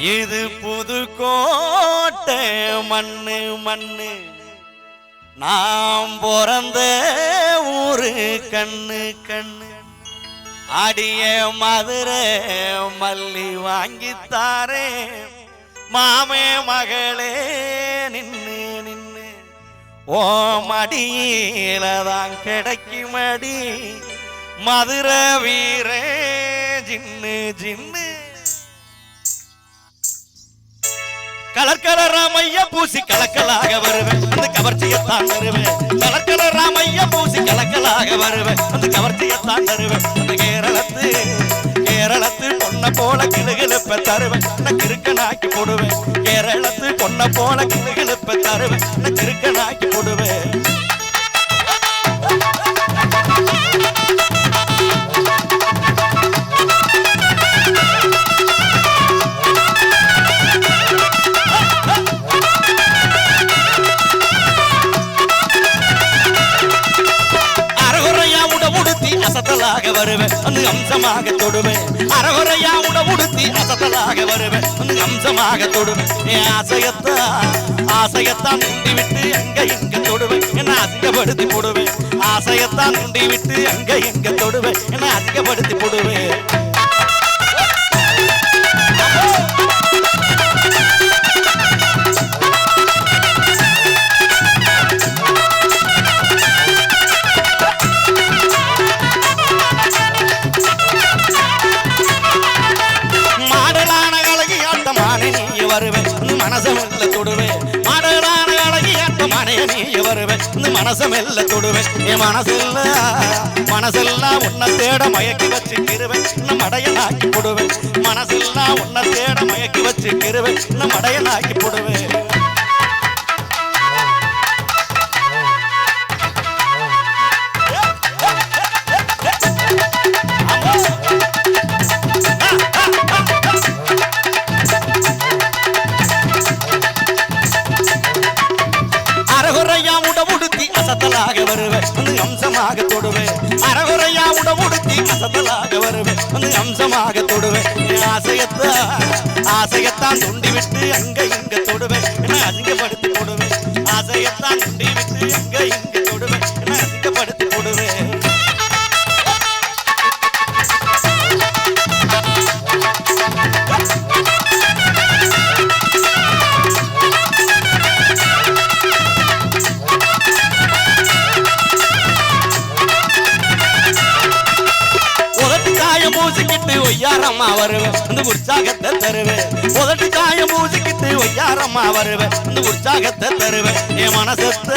இது போட்ட மண்ணு மண்ணு. நாம் பிறந்த ஊரு கண்ணு கண்ணு. அடிய மதுரை மல்லி வாங்கித்தாரே மாமே மகளே நின்னு நின்னு. ஓ மடியில தான் கிடைக்குமடி. மதுரை வீரே ஜின்னு ஜின்னு. கலர் கலர் ராமையா பூசி கலக்கலாக வருவேன். அந்த கவர்ச்சியத்தான் தருவேன். கலர் கலர் ராமையா பூசி கலக்கலாக வருவேன். அந்த கவர்ச்சியத்தான் தருவேன். அந்த கேரளத்து கேரளத்து பொண்ண போல கிளுகிழப்ப தருவேன். நான் கிருக்கனாக்கி போடுவேன். கேரளத்து பொண்ண போல கிளுகிழப்ப தருவேன். நான் கிருக்கனாக்கி போடுவேன். வருவேன். வந்து அம்சமாக தொடுவேன். அறகுறையா உணவுடுத்தி அசத்தலாக வருவேன். வந்து அம்சமாக தொடுவேன். என் ஆசையத்தா? ஆசையத்தான் உண்டி விட்டு எங்க எங்க தொடுவேன். என்ன அதிகப்படுத்தி போடுவேன். ஆசையத்தான் உண்டி விட்டு எங்க எங்க தொடுவேன். என்ன அதிகப்படுத்தி போடுவேன். ஆட்டமான நீ வருவேன் இந்த மனசமெல்ல தொடுவேன். என் மனசெல்ல மனசெல்லாம் உன்னை தேட மயக்கி வச்சுக்கிருவேன் இன்னும் மடையனாக்கி போடுவேன். மனசெல்லாம் உன்னை தேட மயக்கி வச்சுக்கிருவேன் இன்னும் மடையனாக்கி போடுவேன். அசத்தலாக வருவேன். வந்து அம்சமாக தொடுவேன். அறகுறையா உட உடுத்தி அசத்தலாக வருவேன். வந்து அம்சமாக தொடுவேன். ஆசையத்தா ஆசையத்தான் தொண்டி விட்டு அங்க இங்க தொடுவேன். என்ன அதிகப்படுத்தி தொடுவேன் ஆசையத்தான் தொண்டி விட்டு அங்க இங்க மூசிக்கிட்டு ஒய்யாரம்மா வருவேன் அந்த உற்சாகத்தை தருவேன் உதட்டு காய பூசிக்கிட்டு ஒய்யாரம்மா வருவேன் அந்த உற்சாகத்தை தருவேன் என் மனசத்த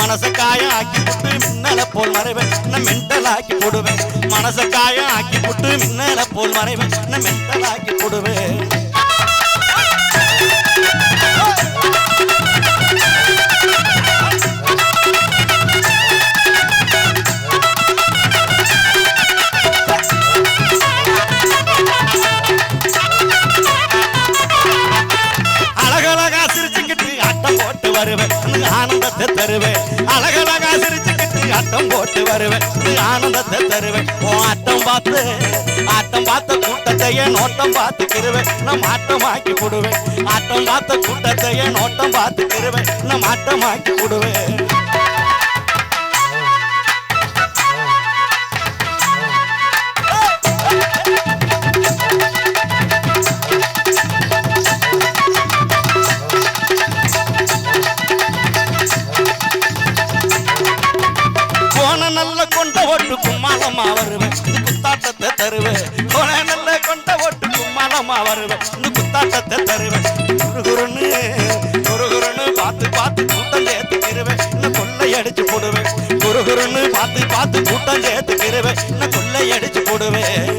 மனச காயம் ஆக்கி புட்டு மின்னல போல் மறைவேன் நான் மென்டல் ஆக்கி போடுவேன் மனச காயம் ஆக்கி புட்டு மின்னல போல் மறைவேன் நான் மென்டல் ஆக்கி போடுவேன் வருவேன் ஆனந்தத்தை தருவேன். அழகழகா சிரிச்சுக்கிட்டு ஆட்டம் போட்டு வருவேன். ஆனந்தத்தை தருவேன். ஓ ஆட்டம் பார்த்து ஆட்டம் பார்த்த கூட்டத்தையே நோட்டம் பார்த்துக்கிருவேன் நான் ஆட்டமாக்கி விடுவேன். ஆட்டம் பார்த்த கூட்டத்தையே நோட்டம் பார்த்துக்கிருவேன் நான் ஆட்டமாக்கி விடுவேன். தருவேன். கொலை நல்ல கொண்ட ஓட்டுக்கு மனமா வருவேன். இந்த குத்தாட்டத்தை தருவேன். குருகுருன்னு குருகுருன்னு பார்த்து பார்த்து கூட்டம் சேர்த்துக்கிருவேன் இந்த கொள்ளை அடிச்சு போடுவேன். குருகுருன்னு பார்த்து பார்த்து கூட்டம் சேர்த்துக்கிருவேன் இந்த கொள்ளை அடிச்சு போடுவேன்.